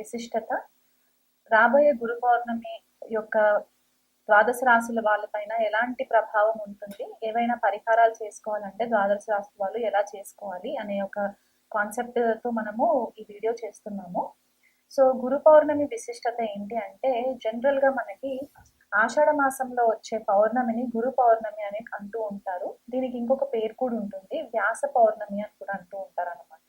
విశిష్టత. రాబోయే గురు పౌర్ణమి యొక్క ద్వాదశ రాశుల వాళ్ళపైన ఎలాంటి ప్రభావం ఉంటుంది? ఏవైనా పరిహారాలు చేసుకోవాలంటే ద్వాదశ రాశుల వాళ్ళు ఎలా చేసుకోవాలి అనే ఒక కాన్సెప్ట్తో మనము ఈ వీడియో చేస్తున్నాము. సో గురు పౌర్ణమి విశిష్టత ఏంటి అంటే జనరల్గా మనకి ఆషాఢ మాసంలో వచ్చే పౌర్ణమిని గురు పౌర్ణమి అని అంటూ ఉంటారు. దీనికి ఇంకొక పేరు కూడా ఉంటుంది. వ్యాస పౌర్ణమి అని కూడా అంటూ ఉంటారు అనమాట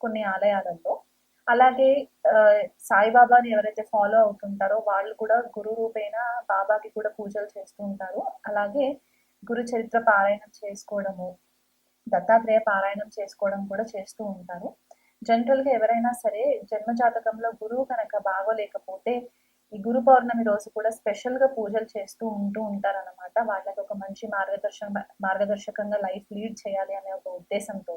కొన్ని ఆలయాలలో. అలాగే సాయిబాబాని ఎవరైతే ఫాలో అవుతుంటారో వాళ్ళు కూడా గురు రూపేణ బాబాకి కూడా పూజలు చేస్తూ ఉంటారు. అలాగే గురు చరిత్ర పారాయణం చేసుకోవడము దత్తాత్రేయ పారాయణం చేసుకోవడం కూడా చేస్తూ ఉంటారు. జనరల్గా ఎవరైనా సరే జన్మ జాతకంలో గురువు కనుక బాగోలేకపోతే ఈ గురు పౌర్ణమి రోజు కూడా స్పెషల్గా పూజలు చేస్తూ ఉంటూ ఉంటారు అనమాట వాళ్ళకి ఒక మంచి మార్గదర్శన మార్గదర్శకంగా లైఫ్ లీడ్ చేయాలి అనే ఒక ఉద్దేశంతో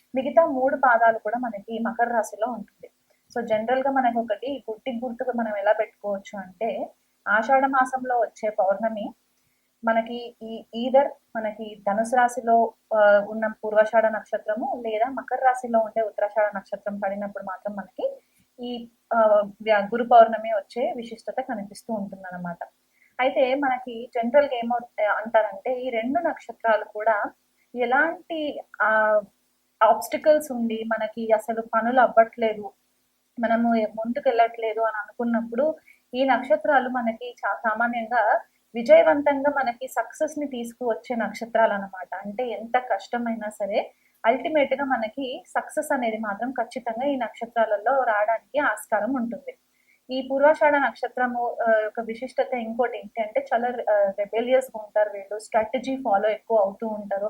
మిగతా మూడు పాదాలు కూడా మనకి మకర రాశిలో ఉంటుంది. సో జనరల్గా మనకి ఒకటి గుట్టి గుర్తుగా మనం ఎలా పెట్టుకోవచ్చు అంటే ఆషాఢ మాసంలో వచ్చే పౌర్ణమి మనకి ఈ ఈదర్ మనకి ధనుసు రాశిలో ఉన్న పూర్వాషాఢ నక్షత్రము లేదా మకర రాశిలో ఉండే ఉత్తరాషాఢ నక్షత్రం పడినప్పుడు మాత్రం మనకి ఈ గురు పౌర్ణమి వచ్చే విశిష్టత కనిపిస్తూ ఉంటుంది అనమాట అయితే మనకి జనరల్ ఏమో అంటారంటే ఈ రెండు నక్షత్రాలు కూడా ఎలాంటి ఆ ఆబ్స్టికల్స్ ఉండి మనకి అసలు పనులు అవ్వట్లేదు మనము ముందుకు వెళ్ళట్లేదు అని అనుకున్నప్పుడు ఈ నక్షత్రాలు మనకి చా సామాన్యంగా విజయవంతంగా మనకి సక్సెస్ని తీసుకువచ్చే నక్షత్రాలు అన్నమాట. అంటే ఎంత కష్టమైనా సరే అల్టిమేట్గా మనకి సక్సెస్ అనేది మాత్రం ఖచ్చితంగా ఈ నక్షత్రాలలో రావడానికి ఆస్కారం ఉంటుంది. ఈ పూర్వాషాఢ నక్షత్రము యొక్క విశిష్టత ఇంకోటి ఏంటి అంటే చాలా రెబెలియస్గా ఉంటారు వీళ్ళు స్ట్రాటజీ ఫాలో ఎక్కువ అవుతూ ఉంటారు.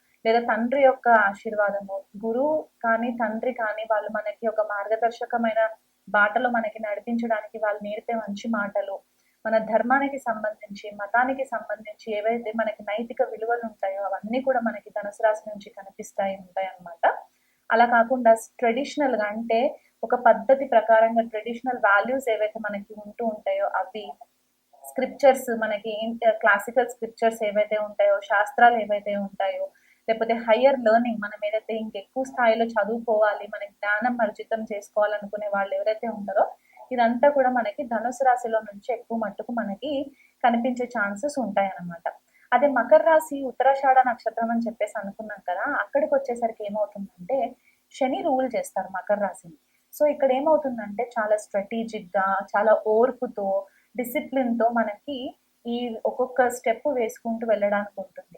లేదా తండ్రి యొక్క ఆశీర్వాదము. గురువు కానీ తండ్రి కానీ వాళ్ళు మనకి ఒక మార్గదర్శకమైన బాటలో మనకి నడిపించడానికి వాళ్ళు నేర్పే మంచి మాటలు. మన ధర్మానికి సంబంధించి మతానికి సంబంధించి ఏవైతే మనకి నైతిక విలువలు ఉంటాయో అవన్నీ కూడా మనకి ధనుసు రాశి నుంచి కనిపిస్తాయి ఉంటాయన్నమాట అలా కాకుండా ట్రెడిషనల్గా అంటే ఒక పద్ధతి ప్రకారంగా ట్రెడిషనల్ వాల్యూస్ ఏవైతే మనకి ఉంటూ ఉంటాయో అవి స్క్రిప్చర్స్ మనకి క్లాసికల్ స్క్రిప్చర్స్ ఏవైతే ఉంటాయో శాస్త్రాలు ఏవైతే ఉంటాయో లేకపోతే హయ్యర్ లెర్నింగ్ మనం ఏదైతే ఇంకెక్కువ స్థాయిలో చదువుకోవాలి మన జ్ఞానం పరిచితం చేసుకోవాలనుకునే వాళ్ళు ఎవరైతే ఉంటారో ఇదంతా కూడా మనకి ధనుసు రాశిలో నుంచి ఎక్కువ మట్టుకు మనకి కనిపించే ఛాన్సెస్ ఉంటాయి అన్నమాట అదే మకర రాశి ఉత్తరాషాఢ నక్షత్రం అని చెప్పేసి అనుకున్నాం కదా అక్కడికి వచ్చేసరికి ఏమవుతుందంటే శని రూల్ చేస్తారు మకర రాశిని. సో ఇక్కడ ఏమవుతుందంటే చాలా స్ట్రాటజిక్గా చాలా ఓర్పుతో డిసిప్లిన్తో మనకి ఈ ఒక్కొక్క స్టెప్ వేసుకుంటూ వెళ్ళడానికి ఉంటుంది.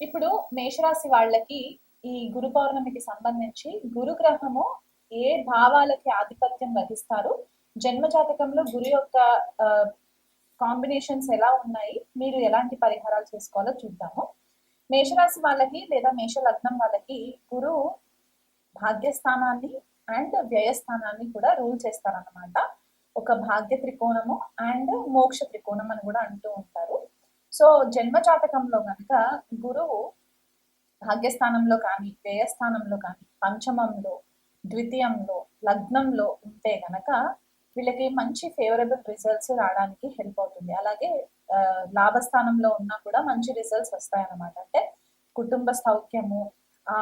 ఇప్పుడు మేషరాశి వాళ్ళకి ఈ గురు పౌర్ణమికి సంబంధించి గురు గ్రహము ఏ భావాలకి ఆధిపత్యం వహిస్తారు? జన్మ జాతకంలో గురు యొక్క కాంబినేషన్స్ ఎలా ఉన్నాయి? మీరు ఎలాంటి పరిహారాలు చేసుకోవాలో చూద్దాము. మేషరాశి వాళ్ళకి లేదా మేష లగ్నం వాళ్ళకి గురువు భాగ్యస్థానాన్ని అండ్ వ్యయస్థానాన్ని కూడా రూల్ చేస్తారన్నమాట. ఒక భాగ్య త్రికోణము అండ్ మోక్ష త్రికోణం అని కూడా అంటూ ఉంటారు. సో జన్మ జాతకంలో కనుక గురువు భాగ్యస్థానంలో కానీ వ్యయస్థానంలో కానీ పంచమంలో ద్వితీయంలో లగ్నంలో ఉంటే గనక వీళ్ళకి మంచి ఫేవరబుల్ రిజల్ట్స్ రావడానికి హెల్ప్ అవుతుంది. అలాగే లాభస్థానంలో ఉన్నా కూడా మంచి రిజల్ట్స్ వస్తాయన్నమాట. అంటే కుటుంబ సౌఖ్యము ఆ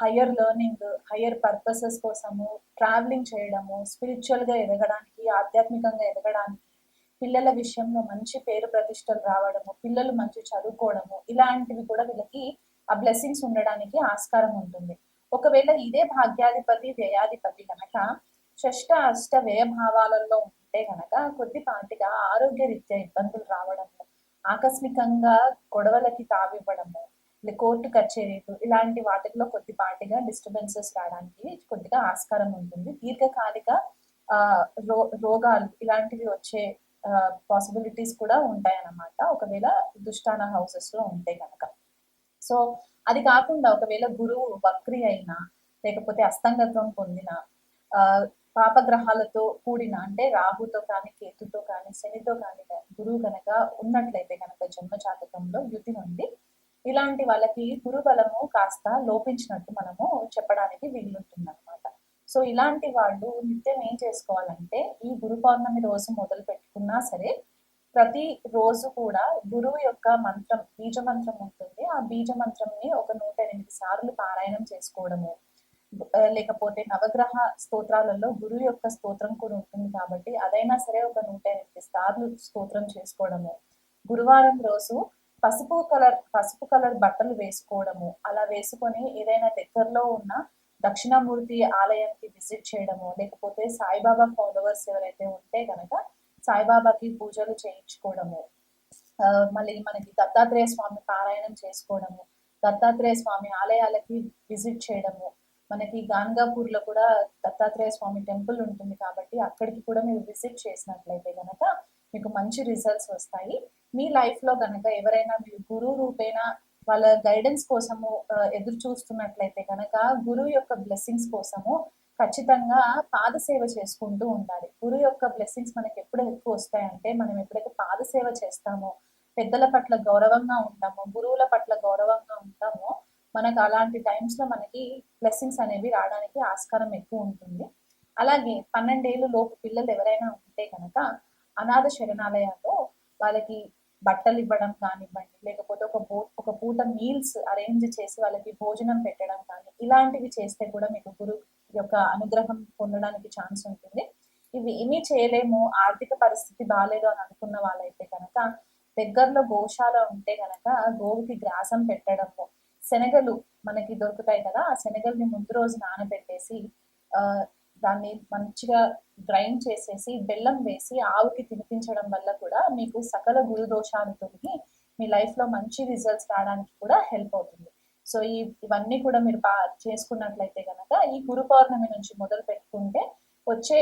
హయ్యర్ లెర్నింగ్ హయ్యర్ పర్పసెస్ కోసము ట్రావెలింగ్ చేయడము స్పిరిచువల్గా ఎదగడానికి ఆధ్యాత్మికంగా ఎదగడానికి పిల్లల విషయంలో మంచి పేరు ప్రతిష్టలు రావడము పిల్లలు మంచి చదువుకోవడము ఇలాంటివి కూడా వీళ్ళకి ఆ బ్లెస్సింగ్స్ ఉండడానికి ఆస్కారం ఉంటుంది. ఒకవేళ ఇదే భాగ్యాధిపతి వ్యయాధిపతి కనుక షష్ట అష్ట వ్యయ భావాలలో ఉంటే కనుక కొద్దిపాటిగా ఆరోగ్య రీత్యా ఇబ్బందులు రావడము ఆకస్మికంగా గొడవలకి తావివ్వడము ఇలా కోర్టు కచేరీలు ఇలాంటి వాటిల్లో కొద్దిపాటిగా డిస్టర్బెన్సెస్ రావడానికి కొద్దిగా ఆస్కారం ఉంటుంది. దీర్ఘకాలిక ఆ, రో రోగాలు ఇలాంటివి వచ్చే పాసిబిలిటీస్ కూడా ఉంటాయన్నమాట. ఒకవేళ దుష్టాన హౌసెస్లో ఉంటే కనుక సో అది కాకుండా ఒకవేళ గురువు వక్రి అయినా లేకపోతే అస్తంగత్వం పొందిన ఆ, పాపగ్రహాలతో కూడిన అంటే రాహుతో కానీ కేతుతో కానీ శనితో కానీ గురువు కనుక ఉన్నట్లయితే కనుక జన్మ జాతకంలో యుతి నుండి ఇలాంటి వాళ్ళకి గురు బలము కాస్త లోపించినట్టు మనము చెప్పడానికి వీలుంటుంది అనమాట సో ఇలాంటి వాళ్ళు నిత్యం ఏం చేసుకోవాలంటే ఈ గురు పౌర్ణమి రోజు మొదలు పెట్టుకున్నా సరే ప్రతి రోజు కూడా గురువు యొక్క మంత్రం బీజ మంత్రం ఉంటుంది. ఆ బీజ మంత్రంని ఒక నూట ఎనిమిది సార్లు పారాయణం చేసుకోవడము. లేకపోతే నవగ్రహ స్తోత్రాలలో గురువు యొక్క స్తోత్రం కూడా ఉంటుంది కాబట్టి అదైనా సరే ఒక నూట ఎనిమిది సార్లు స్తోత్రం చేసుకోవడము. గురువారం రోజు పసుపు కలర్ పసుపు కలర్ బట్టలు వేసుకోవడము. అలా వేసుకొని ఏదైనా దగ్గరలో ఉన్న దక్షిణామూర్తి ఆలయానికి విజిట్ చేయడము లేకపోతే సాయిబాబా ఫాలోవర్స్ ఎవరైతే ఉంటే కనుక సాయిబాబాకి పూజలు చేయించుకోవడము ఆ, మళ్ళీ మనకి దత్తాత్రేయ స్వామి పారాయణం చేసుకోవడము దత్తాత్రేయ స్వామి ఆలయాలకి విజిట్ చేయడము మనకి గాన్గాపూర్లో కూడా దత్తాత్రేయ స్వామి టెంపుల్ ఉంటుంది కాబట్టి అక్కడికి కూడా మీరు విజిట్ చేసినట్లయితే గనక మీకు మంచి రిజల్ట్స్ వస్తాయి. మీ లైఫ్లో గనక ఎవరైనా మీరు గురువు రూపేణ వాళ్ళ గైడెన్స్ కోసము ఎదురు చూస్తున్నట్లయితే కనుక గురువు యొక్క బ్లెస్సింగ్స్ కోసము ఖచ్చితంగా పాద సేవ చేసుకుంటూ ఉండాలి గురువు యొక్క బ్లెస్సింగ్స్ మనకి ఎప్పుడు ఎక్కువ వస్తాయంటే మనం ఎప్పుడైతే పాద సేవ చేస్తామో పెద్దల పట్ల గౌరవంగా ఉంటామో గురువుల పట్ల గౌరవంగా ఉంటామో మనకు అలాంటి టైమ్స్లో మనకి బ్లెస్సింగ్స్ అనేవి రావడానికి ఆస్కారం ఎక్కువ ఉంటుంది. అలాగే పన్నెండేళ్ళు లోపు పిల్లలు ఎవరైనా ఉంటే కనుక అనాథ శరణాలయాల్లో వాళ్ళకి బట్టలు ఇవ్వడం కానివ్వండి లేకపోతే ఒక బో ఒక పూట మీల్స్ అరేంజ్ చేసి వాళ్ళకి భోజనం పెట్టడం కానీ ఇలాంటివి చేస్తే కూడా మీకు గురు యొక్క అనుగ్రహం పొందడానికి ఛాన్స్ ఉంటుంది. ఇవి ఏమీ చేయలేము ఆర్థిక పరిస్థితి బాగాలేదు అని అనుకున్న వాళ్ళైతే కనుక దగ్గరలో గోశాల ఉంటే కనుక గోవుకి గ్రాసం పెట్టడము శనగలు మనకి దొరుకుతాయి కదా ఆ శనగల్ని ముందు రోజు నానబెట్టేసి ఆ దాన్ని మంచిగా గ్రైండ్ చేసేసి బెల్లం వేసి ఆవుకి తినిపించడం వల్ల కూడా మీకు సకల గురు దోషాన్ని తొలగి మీ లైఫ్లో మంచి రిజల్ట్స్ రావడానికి కూడా హెల్ప్ అవుతుంది. సో ఈ ఇవన్నీ కూడా మీరు బా చేసుకున్నట్లయితే కనుక ఈ గురు పౌర్ణమి నుంచి మొదలు పెట్టుకుంటే వచ్చే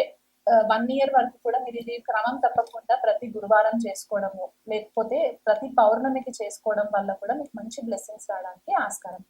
వన్ ఇయర్ వరకు కూడా మీరు ఇది క్రమం తప్పకుండా ప్రతి గురువారం చేసుకోవడము లేకపోతే ప్రతి పౌర్ణమికి చేసుకోవడం వల్ల కూడా మీకు మంచి బ్లెస్సింగ్స్ రావడానికి ఆస్కారం.